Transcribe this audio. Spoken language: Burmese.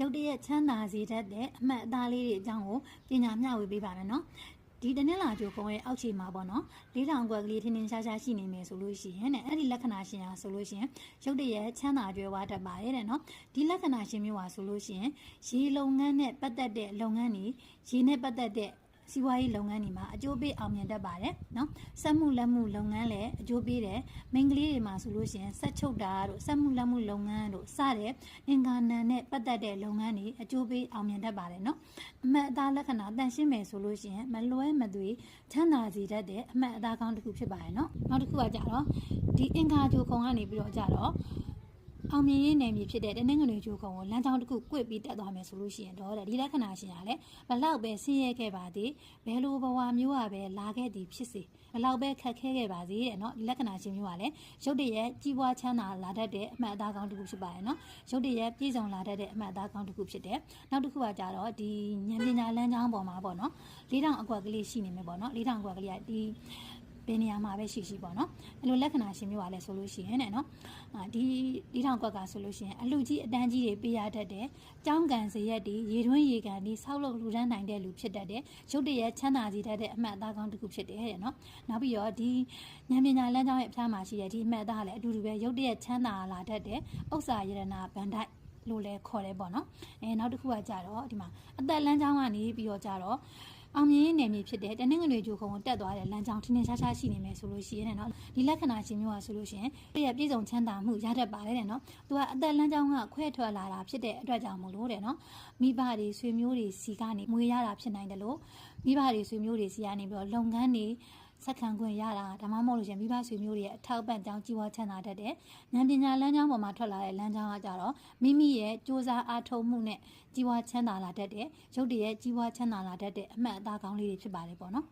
ရုတ်တရက်ချမ်းသာစေတတ်တဲ့အမှတ်အသားလေးတွေအကြောင်းကိုပညာမျှဝေပေးပါမယ်နော်ဒီတနင်္လာကြိုကုံရဲ့အောက်ခြေမှာပေါ့နော်လေးထောင်ကွက်ကလေးထင်းထင်းရှားရှားရှိနေမယ်ဆိုလို့ရှိရင်တဲ့အဲ့ဒီလက္ခဏာရှင်ဟာဆိုလို့ရှိရင်ရုတ်တရက်ချမ်းသာကြွယ်ဝတတ်ပါတယ်တဲ့နော်ဒီလက္ခဏာရှင်မျိုးဟာဆိုလို့ရှိရင်ရေလုပ်ငန်းနဲ့ပတ်သက်တဲ့လုပ်ငန်းတွေရေနဲ့ပတ်သက်တဲ့ စီးပွားရေးလုပ်ငန်းတွေမှာအကျိုးပေးအောင်မြင်တတ်ပါတယ်နော်စက်မှုလက်မှုလုပ်ငန်းလည်းအကျိုးပေးတယ်မိန်းကလေးတွေမှာဆိုလို့ရှိရင်ဆက်ချုပ်တာတို့စက်မှုလက်မှုလုပ်ငန်းတို့စတဲ့အင်္ဂါနံနဲ့ပတ်သက်တဲ့လုပ်ငန်းတွေအကျိုးပေးအောင်မြင်တတ်ပါတယ်နော်အမှတ်အသားလက္ခဏာတန်ရှင်းမယ်ဆိုလို့ရှိရင်မလွဲမသွေချမ်းသာစေတတ်တဲ့အမှတ်အသားကောင်းတစ်ခုဖြစ်ပါတယ်နော်နောက်တစ်ခုကကြတော့ဒီအင်္ဂါဂျိုခုံကနေပြီးတော့ကြတော့ အောင်မြင်ရေးနယ်မြေဖြစ်တဲ့တနင်္ဂနွေကျိုးကုံကိုလမ်းကြောင်းတစ်ခုကွေ့ပြီးတက်သွားမယ်ဆိုလို့ရှိရင်တော့ဒီလက္ခဏာရှင်ကလည်းဘလောက်ပဲဆင်းရဲခဲ့ပါသည်ဘယ်လိုဘဝမျိုးကပဲလာခဲ့သည်ဖြစ်စေဘလောက်ပဲခက်ခဲခဲ့ပါစေတဲ့နော်ဒီလက္ခဏာရှင်မျိုးကလည်းရုပ်တရက်ကြီးပွားချမ်းသာလာတတ်တဲ့အမှတ်အသားကောင်းတစ်ခုဖြစ်ပါတယ်နော်ရုပ်တရက်ပြည့်စုံလာတတ်တဲ့အမှတ်အသားကောင်းတစ်ခုဖြစ်တယ်နောက်တစ်ခုကကြတော့ဒီဉာဏ်ပညာလမ်းကြောင်းပေါ်မှာပေါ့နော်လေးတောင်အကွက်ကလေးရှိနေမယ်ပေါ့နော်လေးတောင်အကွက်ကလေးကဒီ ဘယ်နေရာမှာပဲရှိရှိပေါ့နော်အဲ့လိုလက္ခဏာရှင်မျိုးပါလဲဆိုလို့ရှိရင်တဲ့နော်အာဒီဒီထောင်ကွက်ကဆိုလို့ရှိရင်အလူကြီးအတန်းကြီးတွေပေးရတတ်တယ်ကြောင်းကန်စရက်တွေရေတွင်းရေကန်တွေဆောက်လုပ်လူတန်းနိုင်တဲ့လူဖြစ်တတ်တယ်ရုပ်တရက်ချမ်းသာစီတတ်တဲ့အမှတ်အသားကောင်းတစ်ခုဖြစ်တယ်တဲ့နော်နောက်ပြီးတော့ဒီဉာဏ်ပညာလမ်းကြောင်းရဲ့အဖျားမှာရှိတဲ့ဒီအမှတ်အသားကလည်းအတူတူပဲရုပ်တရက်ချမ်းသာလာတတ်တဲ့ဥစ္စာယရနာဗန္ဒိုက်လို့လဲခေါ်တယ်ပေါ့နော်အဲနောက်တစ်ခုကကြတော့ဒီမှာအသက်လမ်းကြောင်းကနေပြီးတော့ကြတော့ အောင်မြင်ရေးနယ်မြေဖြစ်တဲ့တနင်္ဂနွေဂျိုခုံကိုတက်သွားတဲ့လမ်းကြောင်းထင်းထင်းရှားရှားရှိနေမယ်ဆိုလို့ရှိရင်တဲ့နော်ဒီလက္ခဏာရှင်မျိုးကဆိုလို့ရှိရင်ပြည့်ပြည့်စုံချမ်းသာမှုရတတ်ပါတယ်တဲ့နော်သူကအသက်လမ်းကြောင်းကခွဲထွက်လာတာဖြစ်တဲ့အတွက်ကြောင့်မလို့တဲ့နော်မိဘတွေဆွေမျိုးတွေစီကနေမွေရတာဖြစ်နိုင်တယ်လို့မိဘတွေဆွေမျိုးတွေစီကနေပြီးတော့လုပ်ငန်းတွေ စက္ကန့်ခွင့်ရတာဒါမှမဟုတ်လို့ရှရင်မိဘဆွေမျိုးတွေရဲ့အထောက်ပံ့ကြောင်းကြီးဝါချမ်းသာတတ်တဲ့ဉာဏ်ပညာလမ်းကြောင်းပေါ်မှာထွက်လာတဲ့လမ်းကြောင်းကကြတော့မိမိရဲ့စ조사အားထုတ်မှုနဲ့ကြီးဝါချမ်းသာလာတတ်တဲ့ရုပ်တရက်ကြီးဝါချမ်းသာလာတတ်တဲ့အမှတ်အသားကောင်းလေးတွေဖြစ်ပါတယ်ပေါ့နော်